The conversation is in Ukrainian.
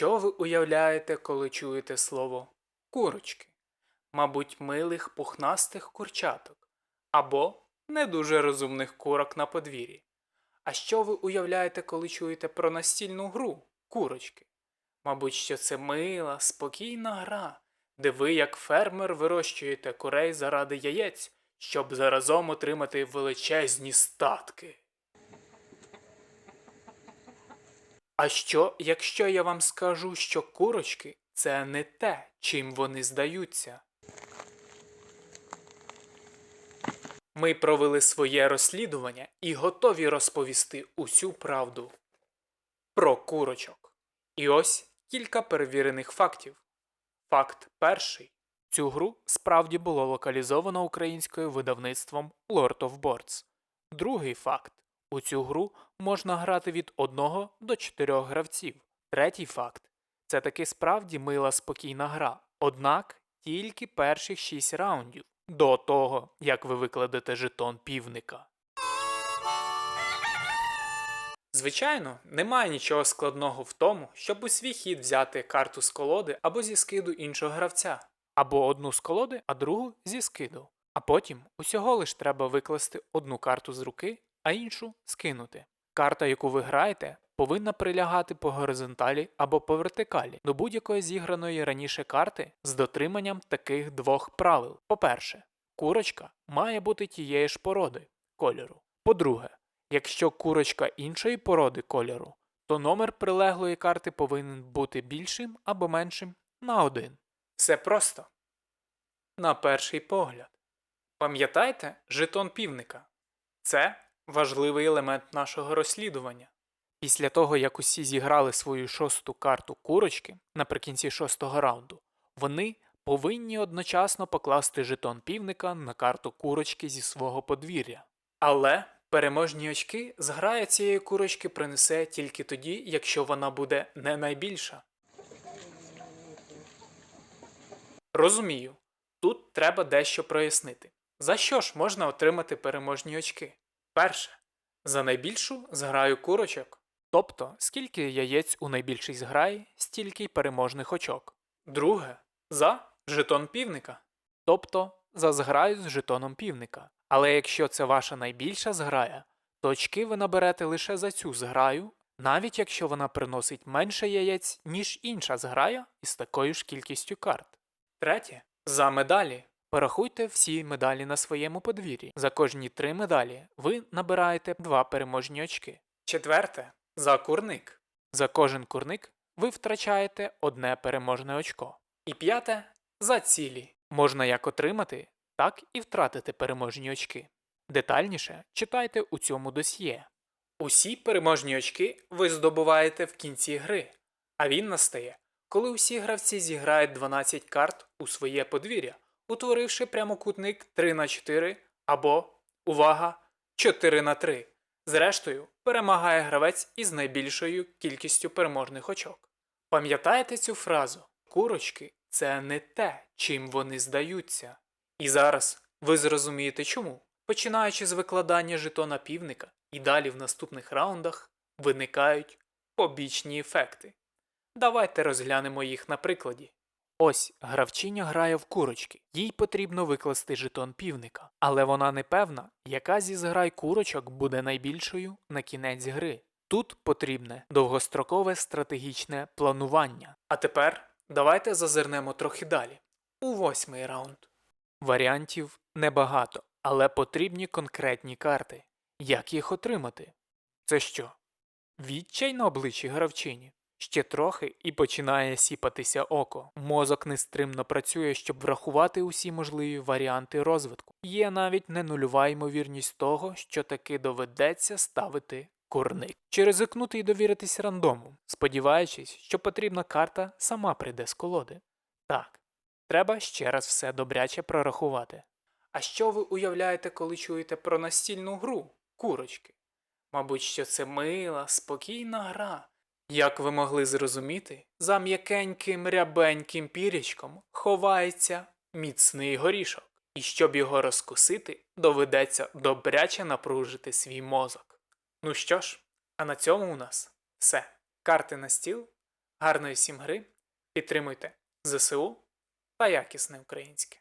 що ви уявляєте, коли чуєте слово курочки? Мабуть, милих пухнастих курчаток або не дуже розумних курок на подвір'ї. А що ви уявляєте, коли чуєте про настільну гру курочки? Мабуть, що це мила, спокійна гра, де ви, як фермер, вирощуєте курей заради яєць, щоб заразом отримати величезні статки. А що, якщо я вам скажу, що курочки це не те, чим вони здаються? Ми провели своє розслідування і готові розповісти усю правду про курочок. І ось кілька перевірених фактів. Факт перший. Цю гру справді було локалізовано українською видавництвом Lord of Boards. Другий факт. У цю гру можна грати від 1 до 4 гравців. Третій факт. Це таки справді мила спокійна гра, однак тільки перших 6 раундів до того, як ви викладете жетон півника. Звичайно, немає нічого складного в тому, щоб у свій хід взяти карту з колоди або зі скиду іншого гравця, або одну з колоди, а другу зі скиду. А потім усього лиш треба викласти одну карту з руки, а іншу скинути. Карта, яку ви граєте, повинна прилягати по горизонталі або по вертикалі до будь-якої зіграної раніше карти з дотриманням таких двох правил. По-перше, курочка має бути тієї ж породи кольору. По-друге, якщо курочка іншої породи кольору, то номер прилеглої карти повинен бути більшим або меншим на один. Все просто. На перший погляд. Пам'ятайте жетон півника. Це важливий елемент нашого розслідування. Після того, як усі зіграли свою шосту карту курочки наприкінці шостого раунду, вони повинні одночасно покласти жетон півника на карту курочки зі свого подвір'я. Але переможні очки зграя цієї курочки принесе тільки тоді, якщо вона буде не найбільша. Розумію, тут треба дещо прояснити. За що ж можна отримати переможні очки? Перше. За найбільшу зграю курочок. Тобто, скільки яєць у найбільшій зграї, стільки й переможних очок. Друге. За жетон півника. Тобто за зграю з жетоном півника. Але якщо це ваша найбільша зграя, то очки ви наберете лише за цю зграю, навіть якщо вона приносить менше яєць, ніж інша зграя із такою ж кількістю карт. Третє. За медалі. Порахуйте всі медалі на своєму подвір'ї. За кожні три медалі ви набираєте два переможні очки. Четверте. За курник. За кожен курник ви втрачаєте одне переможне очко. І п'яте за цілі. Можна як отримати, так і втратити переможні очки. Детальніше читайте у цьому досьє. Усі переможні очки ви здобуваєте в кінці гри, а він настає, коли усі гравці зіграють 12 карт у своє подвір'я, утворивши прямокутник 3 на 4 або, увага, 4 на 3. Зрештою, перемагає гравець із найбільшою кількістю переможних очок. Пам'ятаєте цю фразу? Курочки це не те, чим вони здаються. І зараз ви зрозумієте чому. Починаючи з викладання жетона півника і далі в наступних раундах виникають побічні ефекти. Давайте розглянемо їх на прикладі. Ось гравчиня грає в курочки, їй потрібно викласти жетон півника, але вона не певна, яка зі зграй курочок буде найбільшою на кінець гри. Тут потрібне довгострокове стратегічне планування. А тепер давайте зазирнемо трохи далі. У восьмий раунд. Варіантів небагато, але потрібні конкретні карти. Як їх отримати? Це що? Відчай на обличчі гравчині. Ще трохи і починає сіпатися око. Мозок нестримно працює, щоб врахувати усі можливі варіанти розвитку. Є навіть не нульова ймовірність того, що таки доведеться ставити курник. Чи ризикнути і довіритись рандому, сподіваючись, що потрібна карта сама прийде з колоди. Так, треба ще раз все добряче прорахувати. А що ви уявляєте, коли чуєте про настільну гру курочки? Мабуть, що це мила, спокійна гра. Як ви могли зрозуміти, за м'якеньким рябеньким пірячком ховається міцний горішок, і щоб його розкусити, доведеться добряче напружити свій мозок. Ну що ж, а на цьому у нас все. Карти на стіл, Гарної всім гри, підтримуйте ЗСУ та якісне українське.